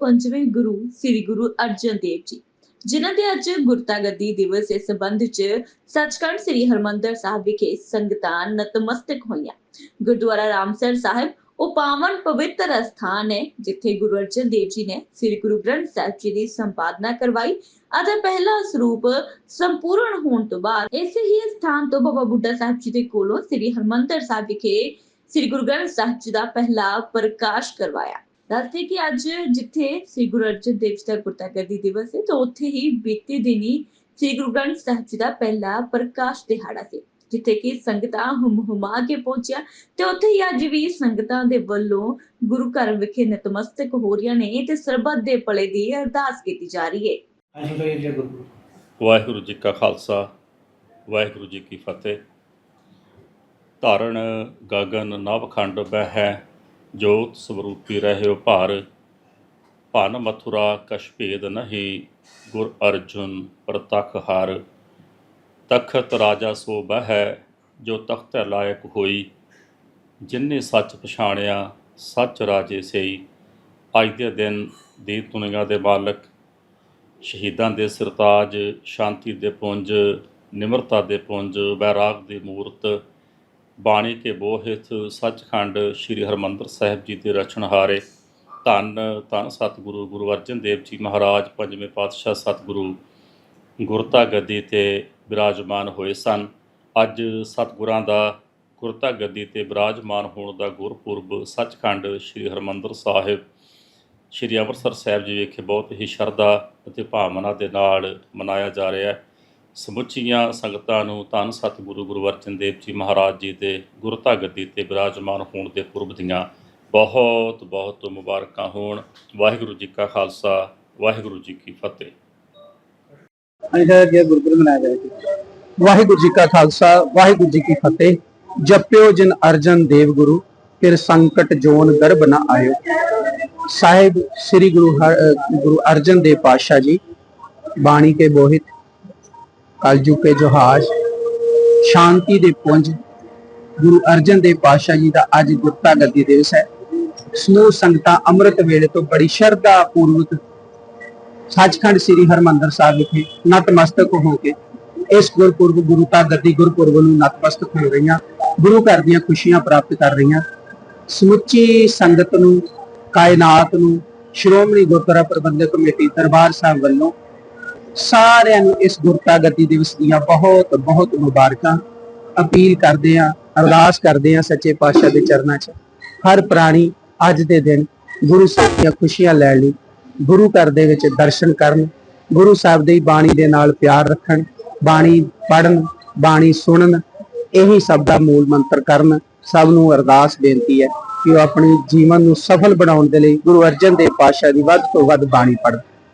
ਪੰਜਵੇਂ ਗੁਰੂ ਸ੍ਰੀ ਗੁਰੂ ਅਰਜਨ ਦੇਵ ਜੀ, ਜਿਨ੍ਹਾਂ ਦੇ ਅੱਜ ਗੁਰਤਾ ਦਿਵਸ ਇਸ ਸੰਬੰਧ 'ਚ ਸੱਚਖੰਡ ਸ੍ਰੀ ਹਰਮੰਦਰ ਸਾਹਿਬ ਵਿਖੇ ਸੰਗਤਾਂ ਨਤਮਸਤਕ ਹੋਈਆਂ। ਗੁਰਦੁਆਰਾ ਰਾਮਸਰ ਸਾਹਿਬ ਉਹ ਪਾਵਨ ਪਵਿੱਤਰ ਅਸਥਾਨ ਹੈ, ਜਿੱਥੇ ਗੁਰੂ ਅਰਜਨ ਦੇਵ ਜੀ ਨੇ ਸ੍ਰੀ ਗੁਰੂ ਗ੍ਰੰਥ ਸਾਹਿਬ ਜੀ ਦੀ ਸੰਪਾਦਨਾ ਕਰਵਾਈ ਅਤੇ ਪਹਿਲਾ ਸਰੂਪ ਸੰਪੂਰਨ ਹੋਣ ਤੋਂ ਬਾਅਦ ਇਸੇ ਹੀ ਸਥਾਨ ਤੋਂ ਬਾਬਾ ਬੁੱਢਾ ਸਾਹਿਬ ਜੀ ਦੇ ਕੋਲੋਂ ਸ੍ਰੀ ਹਰਮੰਦਰ ਸਾਹਿਬ ਵਿਖੇ ਸ੍ਰੀ ਗੁਰੂ ਗ੍ਰੰਥ ਸਾਹਿਬ ਜੀ ਦਾ ਪਹਿਲਾ ਪ੍ਰਕਾਸ਼ ਕਰਵਾਇਆ। ਦੱਸਦੇ ਕਿ ਅੱਜ ਜਿੱਥੇ ਸ੍ਰੀ ਗੁਰੂ ਅਰਜਨ ਦੇਵ ਜੀ ਦਾ ਗੁਰਤਾਗੱਦੀ ਦਿਵਸ ਹੈ ਤਾਂ ਉੱਥੇ ਹੀ ਬੀਤੇ ਦਿਨੀ ਸ੍ਰੀ ਗੁਰੂ ਗ੍ਰੰਥ ਸਾਹਿਬ ਜੀ ਦਾ ਪਹਿਲਾ ਪ੍ਰਕਾਸ਼ ਦਿਹਾੜਾ ਸੀ ਜਿੱਥੇ ਕਿ ਸੰਗਤਾਂ ਹੁਮ ਹੁਮਾ ਕੇ ਪਹੁੰਚਿਆ ਤੇ ਉੱਥੇ ਹੀ ਅੱਜ ਵੀ ਸੰਗਤਾਂ ਦੇ ਵੱਲੋਂ ਗੁਰੂ ਘਰ ਵਿਖੇ ਨਤਮਸਤਕ ਹੋ ਰਹੀਆਂ ਨੇ ਤੇ ਸਰਬੱਤ ਦੇ ਭਲੇ ਦੀ ਅਰਦਾਸ ਕੀਤੀ ਜਾ ਰਹੀ ਹੈ। ਵਾਹਿਗੁਰੂ ਜੀ ਕਾ ਖਾਲਸਾ। ਵਾਹਿਗੁਰੂ ਜੀ ਕੀ ਫਤਿਹ। ਧਾਰਨ ਗਗਨ ਨਵ ਖੰਡ ਬਹਿ ਜੋਤ ਸਵਰੂਪੀ ਰਹਿਓ ਭਾਰ, ਭਨ ਮਥੁਰਾ ਕਛ ਭੇਦ ਨਹੀਂ, ਗੁਰ ਅਰਜੁਨ ਪ੍ਰਤਖ ਹਰ। ਤਖਤ ਰਾਜਾ ਸੋ ਬਹਿ, ਜੋ ਤਖਤ ਲਾਇਕ ਹੋਈ ਜਿਨਨੇ ਸੱਚ ਪਛਾਣਿਆ, ਸੱਚ ਰਾਜੇ ਸਈ। ਅੱਜ ਦੇ ਦਿਨ ਦੀ ਦੁਨੀਆ ਦੇ ਮਾਲਕ, ਸ਼ਹੀਦਾਂ ਦੇ ਸਰਤਾਜ, ਸ਼ਾਂਤੀ ਦੇ ਪੁੰਜ, ਨਿਮਰਤਾ ਦੇ ਪੁੰਜ ਬੈਰਾਗ ਦੀ ਮੂਰਤ ਬਾਣੀ ਕੇ ਬੋਹਿਤ ਸੱਚਖੰਡ ਸ੍ਰੀ ਹਰਮੰਦਰ ਸਾਹਿਬ ਜੀ ਦੇ ਰਚਨਹਾਰੇ ਧੰਨ ਧੰਨ ਸਤਿਗੁਰੂ ਗੁਰੂ ਅਰਜਨ ਦੇਵ ਜੀ ਮਹਾਰਾਜ, ਪੰਜਵੇਂ ਪਾਤਸ਼ਾਹ ਸਤਿਗੁਰੂ ਗੁਰਤਾ ਗੱਦੀ ਤੇ ਬਿਰਾਜਮਾਨ ਹੋਏ ਸਨ। ਅੱਜ ਸਤਿਗੁਰਾਂ ਦਾ ਗੁਰਤਾ ਗੱਦੀ ਤੇ ਬਿਰਾਜਮਾਨ ਹੋਣ ਦਾ ਗੁਰਪੁਰਬ ਸੱਚਖੰਡ ਸ੍ਰੀ ਹਰਮੰਦਰ ਸਾਹਿਬ, ਸ਼੍ਰੀ ਅੰਮ੍ਰਿਤਸਰ ਸਾਹਿਬ ਜੀ ਵਿਖੇ ਬਹੁਤ ਹੀ ਸ਼ਰਧਾ ਅਤੇ ਭਾਵਨਾ ਦੇ ਨਾਲ ਮਨਾਇਆ ਜਾ ਰਿਹਾ ਹੈ। ਸਮੁੱਚੀਆਂ ਸੰਗਤਾਂ ਨੂੰ ਧੰਨ ਸਤਿਗੁਰੂ ਗੁਰੂ ਅਰਜਨ ਦੇਵ ਜੀ ਮਹਾਰਾਜ ਜੀ ਦੇ ਗੁਰਤਾ ਗੱਦੀ ਤੇ ਬਿਰਾਜਮਾਨ ਹੋਣ ਦੇ ਪੁਰਬ ਦੀਆਂ ਬਹੁਤ ਬਹੁਤ ਮੁਬਾਰਕਾਂ ਹੋਣ। ਵਾਹਿਗੁਰੂ ਜੀ ਕਾ ਖਾਲਸਾ, ਵਾਹਿਗੁਰੂ ਜੀ ਕੀ ਫਤਿਹ। ਅਸੀਂ ਤਾਂ ਗੁਰਪੁਰਬ ਮਨਾਇਆ ਜਾ ਵਾਹਿਗੁਰੂ ਜੀ ਕਾ ਖਾਲਸਾ, ਵਾਹਿਗੁਰੂ ਜੀ ਕੀ ਫਤਿਹ। ਜਪਿਓ ਜਿਨ ਅਰਜਨ ਦੇਵ ਗੁਰੂ, ਫਿਰ ਸੰਕਟ ਜੋਨ ਗਰਭ ਨਾ ਆਇਓ। ਸਾਹਿਬ ਸ੍ਰੀ ਗੁਰੂ ਹਰ- ਗੁਰੂ ਅਰਜਨ ਦੇਵ ਪਾਤਸ਼ਾਹ ਜੀ, ਬਾਣੀ ਕੇ ਬੋਹਿਤ ਕਲਯੁਗ ਕੇ ਜੋਹਾਜ ਸ਼ਾਂਤੀ ਦੇ ਪੁੰਜ, ਗੁਰੂ ਅਰਜਨ ਦੇਵ ਪਾਤਸ਼ਾਹ ਜੀ ਦਾ ਅੱਜ ਗੁਰਤਾ ਗੱਦੀ ਦਿਵਸ ਹੈ। ਸਮੂਹ ਸੰਗਤਾਂ ਅੰਮ੍ਰਿਤ ਵੇਲੇ ਤੋਂ ਬੜੀ ਸ਼ਰਧਾ ਪੂਰਵਕ ਸੱਚਖੰਡ ਸ੍ਰੀ ਹਰਮੰਦਰ ਸਾਹਿਬ ਵਿਖੇ ਨਤਮਸਤਕ ਹੋ ਕੇ ਇਸ ਗੁਰਪੁਰਬ, ਗੁਰੂ ਤਾਂ ਗੱਦੀ ਗੁਰਪੁਰਬ ਨੂੰ ਨਤਮਸਤਕ ਹੋ ਰਹੀਆਂ, ਗੁਰੂ ਘਰ ਦੀਆਂ ਖੁਸ਼ੀਆਂ ਪ੍ਰਾਪਤ ਕਰ ਰਹੀਆਂ। ਸਮੁੱਚੀ ਸੰਗਤ ਨੂੰ, ਕਾਇਨਾਤ ਨੂੰ, ਸ਼੍ਰੋਮਣੀ ਗੁਰਦੁਆਰਾ ਪ੍ਰਬੰਧਕ ਕਮੇਟੀ ਦਰਬਾਰ ਸਾਹਿਬ ਵੱਲੋਂ ਸਾਰਿਆਂ ਨੂੰ ਇਸ ਗੁਰਤਾ ਗਤੀ ਦਿਵਸ ਦੀਆਂ ਬਹੁਤ ਬਹੁਤ ਮੁਬਾਰਕਾਂ ਅਪੀਲ ਕਰਦੇ ਆ ਅਰਦਾਸ ਕਰਦੇ ਆ ਸੱਚੇ ਪਾਤਸ਼ਾਹ ਦੇ ਚਰਨਾਂ 'ਚ। ਹਰ ਪ੍ਰਾਣੀ ਅੱਜ ਦੇ ਦਿਨ ਗੁਰੂ ਸਾਹਿਬ ਦੀਆਂ ਖੁਸ਼ੀਆਂ ਲੈਣ ਲਈ ਗੁਰੂ ਘਰ ਦੇ ਵਿੱਚ ਦਰਸ਼ਨ ਕਰਨ, ਗੁਰੂ ਸਾਹਿਬ ਦੀ ਬਾਣੀ ਦੇ ਨਾਲ ਪਿਆਰ ਰੱਖਣ, ਬਾਣੀ ਪੜਨ ਬਾਣੀ ਸੁਣਨ, ਇਹੀ ਸਭ ਦਾ ਮੂਲ ਮੰਤਰ ਕਰਨ, ਸਭ ਨੂੰ ਅਰਦਾਸ ਬੇਨਤੀ ਹੈ ਕਿ ਉਹ ਆਪਣੇ ਜੀਵਨ ਨੂੰ ਸਫਲ ਬਣਾਉਣ ਦੇ ਲਈ ਗੁਰੂ ਅਰਜਨ ਦੇਵ ਪਾਤਸ਼ਾਹ ਦੀ ਵੱਧ ਤੋਂ ਵੱਧ ਬਾਣੀ ਪੜ੍ਹਨ।